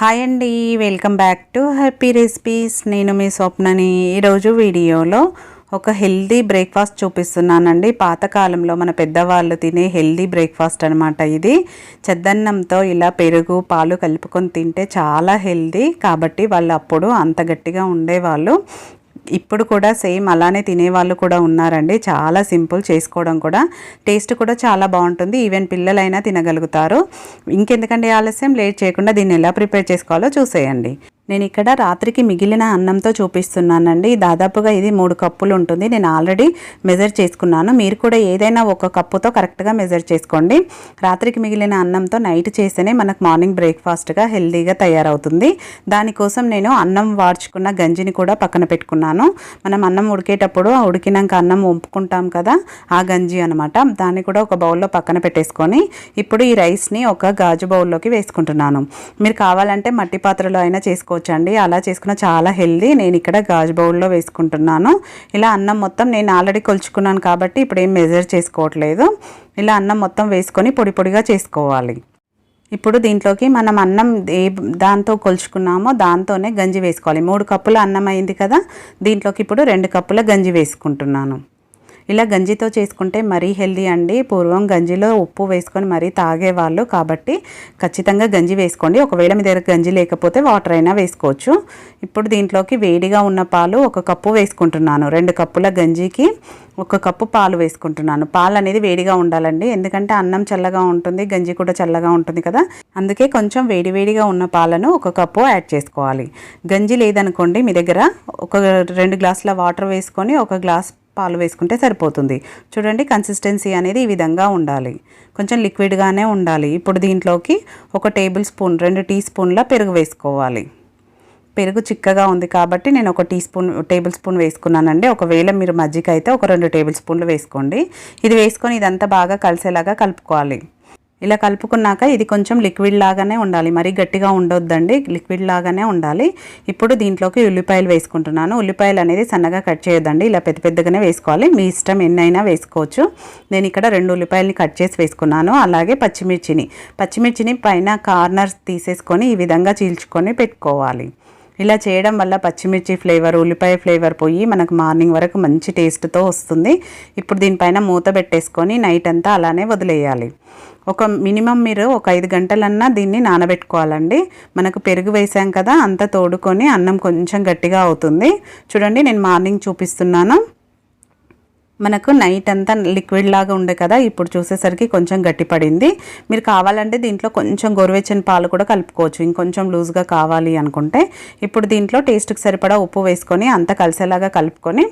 Hi అండి welcome back to happy recipes. నేను మీ స్వప్నని ఈరోజు వీడియోలో ఒక హెల్దీ బ్రేక్ఫాస్ట్ చూపిస్తున్నానండి. పాతకాలంలో మన పెద్దవాళ్ళు తినే హెల్దీ బ్రేక్ఫాస్ట్ అనమాట ఇది. చెద్దన్నంతో ఇలా పెరుగు పాలు కలుపుకొని తింటే చాలా హెల్దీ. కాబట్టి వాళ్ళు అప్పుడు అంత గట్టిగా ఉండేవాళ్ళు. ఇప్పుడు కూడా సేమ్ అలానే తినేవాళ్ళు కూడా ఉన్నారండి. చాలా సింపుల్ చేసుకోవడం కూడా. టేస్ట్ కూడా చాలా బాగుంటుంది. ఈవెన్ పిల్లలైనా తినగలుగుతారు. ఇంకెందుకంటే ఆలస్యం? లేట్ చేయకుండా దీన్ని ఎలా ప్రిపేర్ చేసుకోవాలో చూసేయండి. నేను ఇక్కడ రాత్రికి మిగిలిన అన్నంతో చూపిస్తున్నానండి. దాదాపుగా ఇది మూడు కప్పులు ఉంటుంది. నేను ఆల్రెడీ మెజర్ చేసుకున్నాను. మీరు కూడా ఏదైనా ఒక కప్పుతో కరెక్ట్గా మెజర్ చేసుకోండి. రాత్రికి మిగిలిన అన్నంతో నైట్ చేస్తేనే మనకు మార్నింగ్ బ్రేక్ఫాస్ట్గా హెల్దీగా తయారవుతుంది. దానికోసం నేను అన్నం వాడ్చుకున్న గంజిని కూడా పక్కన పెట్టుకున్నాను. మనం అన్నం ఉడికేటప్పుడు ఉడికినాక అన్నం వంపుకుంటాం కదా ఆ గంజి అనమాట దాన్ని కూడా ఒక బౌల్లో పక్కన పెట్టేసుకొని ఇప్పుడు ఈ రైస్ని ఒక గాజు బౌల్లోకి వేసుకుంటున్నాను. మీరు కావాలంటే మట్టి పాత్రలో అయినా చేసుకోవచ్చు. చేసుకోవచ్చండి. అలా చేసుకున్న చాలా హెల్దీ. నేను ఇక్కడ గాజు బౌల్లో వేసుకుంటున్నాను. ఇలా అన్నం మొత్తం నేను ఆల్రెడీ కొలుచుకున్నాను కాబట్టి ఇప్పుడు ఏం మెజర్ చేసుకోవట్లేదు. ఇలా అన్నం మొత్తం వేసుకొని పొడి పొడిగా చేసుకోవాలి. ఇప్పుడు దీంట్లోకి మనం అన్నం ఏ దాంతో కొలుచుకున్నామో దాంతోనే గంజి వేసుకోవాలి. మూడు కప్పుల అన్నం అయింది కదా. దీంట్లోకి ఇప్పుడు రెండు కప్పుల గంజి వేసుకుంటున్నాను. ఇలా గంజితో చేసుకుంటే మరీ హెల్దీ అండి. పూర్వం గంజిలో ఉప్పు వేసుకొని మరీ తాగేవాళ్ళు. కాబట్టి ఖచ్చితంగా గంజి వేసుకోండి. ఒకవేళ మీ దగ్గర గంజి లేకపోతే వాటర్ అయినా వేసుకోవచ్చు. ఇప్పుడు దీంట్లోకి వేడిగా ఉన్న పాలు ఒక కప్పు వేసుకుంటున్నాను. రెండు కప్పుల గంజికి ఒక కప్పు పాలు వేసుకుంటున్నాను. పాలు అనేది వేడిగా ఉండాలండి. ఎందుకంటే అన్నం చల్లగా ఉంటుంది గంజి కూడా చల్లగా ఉంటుంది కదా. అందుకే కొంచెం వేడివేడిగా ఉన్న పాలను ఒక కప్పు యాడ్ చేసుకోవాలి. గంజి లేదనుకోండి మీ దగ్గర ఒక రెండు గ్లాసుల వాటర్ వేసుకొని ఒక గ్లాస్ పాలు వేసుకుంటే సరిపోతుంది. చూడండి కన్సిస్టెన్సీ అనేది ఈ విధంగా ఉండాలి. కొంచెం లిక్విడ్గానే ఉండాలి. ఇప్పుడు దీంట్లోకి ఒక టేబుల్ స్పూన్ రెండు టీ స్పూన్ల పెరుగు వేసుకోవాలి. పెరుగు చిక్కగా ఉంది కాబట్టి నేను ఒక టీ స్పూన్ టేబుల్ స్పూన్ వేసుకున్నానండి. ఒకవేళ మీరు మజ్జిగ అయితే ఒక రెండు టేబుల్ స్పూన్లు వేసుకోండి. ఇది వేసుకొని ఇదంతా బాగా కలిసేలాగా కలుపుకోవాలి. ఇలా కలుపుకున్నాక ఇది కొంచెం లిక్విడ్ లాగానే ఉండాలి. మరీ గట్టిగా ఉండొద్దండి. లిక్విడ్ లాగానే ఉండాలి. ఇప్పుడు దీంట్లోకి ఉల్లిపాయలు వేసుకుంటున్నాను. ఉల్లిపాయలు అనేది సన్నగా కట్ చేయొద్దండి. ఇలా పెద్ద పెద్దగానే వేసుకోవాలి. మీ ఇష్టం ఎన్నైనా వేసుకోవచ్చు. నేను ఇక్కడ రెండు ఉల్లిపాయలని కట్ చేసి వేసుకున్నాను. అలాగే పచ్చిమిర్చిని. పచ్చిమిర్చిని పైన కార్నర్స్ తీసేసుకొని ఈ విధంగా చీల్చుకొని పెట్టుకోవాలి. ఇలా చేయడం వల్ల పచ్చిమిర్చి ఫ్లేవర్ ఉల్లిపాయ ఫ్లేవర్ పోయి మనకు మార్నింగ్ వరకు మంచి టేస్ట్తో వస్తుంది. ఇప్పుడు దీనిపైన మూత పెట్టేసుకొని నైట్ అంతా అలానే వదిలేయాలి. ఒక మినిమం మీరు ఒక ఐదు గంటలన్నా దీన్ని నానబెట్టుకోవాలండి. మనకు పెరుగు వేసాం కదా అంత తోడుకొని అన్నం కొంచెం గట్టిగా అవుతుంది. చూడండి నేను మార్నింగ్ చూపిస్తున్నాను. మనకు నైట్ అంతా లిక్విడ్ లాగా ఉండే కదా ఇప్పుడు చూసేసరికి కొంచెం గట్టిపడింది. మీరు కావాలంటే దీంట్లో కొంచెం గోరువెచ్చని పాలు కూడా కలుపుకోవచ్చు. ఇంకొంచెం లూజ్గా కావాలి అనుకుంటే. ఇప్పుడు దీంట్లో టేస్ట్కి సరిపడా ఉప్పు వేసుకొని అంతా కలిసేలాగా కలుపుకొని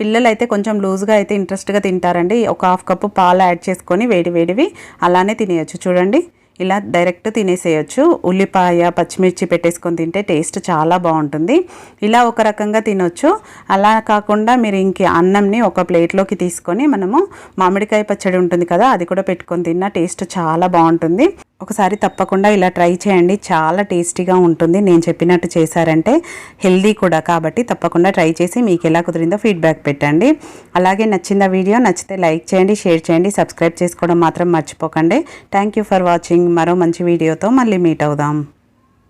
పిల్లలు అయితే కొంచెం లూజ్గా అయితే ఇంట్రెస్ట్గా తింటారండి. ఒక హాఫ్ కప్పు పాలు యాడ్ చేసుకొని వేడి వేడివి అలానే తినేయచ్చు. చూడండి. ఇలా డైరెక్ట్ తినేసేయచ్చు. ఉల్లిపాయ పచ్చిమిర్చి పెట్టేసుకొని తింటే టేస్ట్ చాలా బాగుంటుంది. ఇలా ఒక రకంగా తినొచ్చు. అలా కాకుండా మీరు ఇంక అన్నంని ఒక ప్లేట్లోకి తీసుకొని మనము మామిడికాయ పచ్చడి ఉంటుంది కదా అది కూడా పెట్టుకొని తిన్న టేస్ట్ చాలా బాగుంటుంది. ఒకసారి తప్పకుండా ఇలా ట్రై చేయండి. చాలా టేస్టీగా ఉంటుంది. నేను చెప్పినట్టు చేశారంటే హెల్దీ కూడా. కాబట్టి తప్పకుండా ట్రై చేసి మీకు ఎలా కుదిరిందో ఫీడ్బ్యాక్ పెట్టండి. అలాగే నచ్చిందా వీడియో నచ్చితే లైక్ చేయండి షేర్ చేయండి సబ్స్క్రైబ్ చేసుకోవడం మాత్రం మర్చిపోకండి. Thank you for watching. మరో మంచి వీడియోతో మళ్ళీ మీట్ అవుదాం.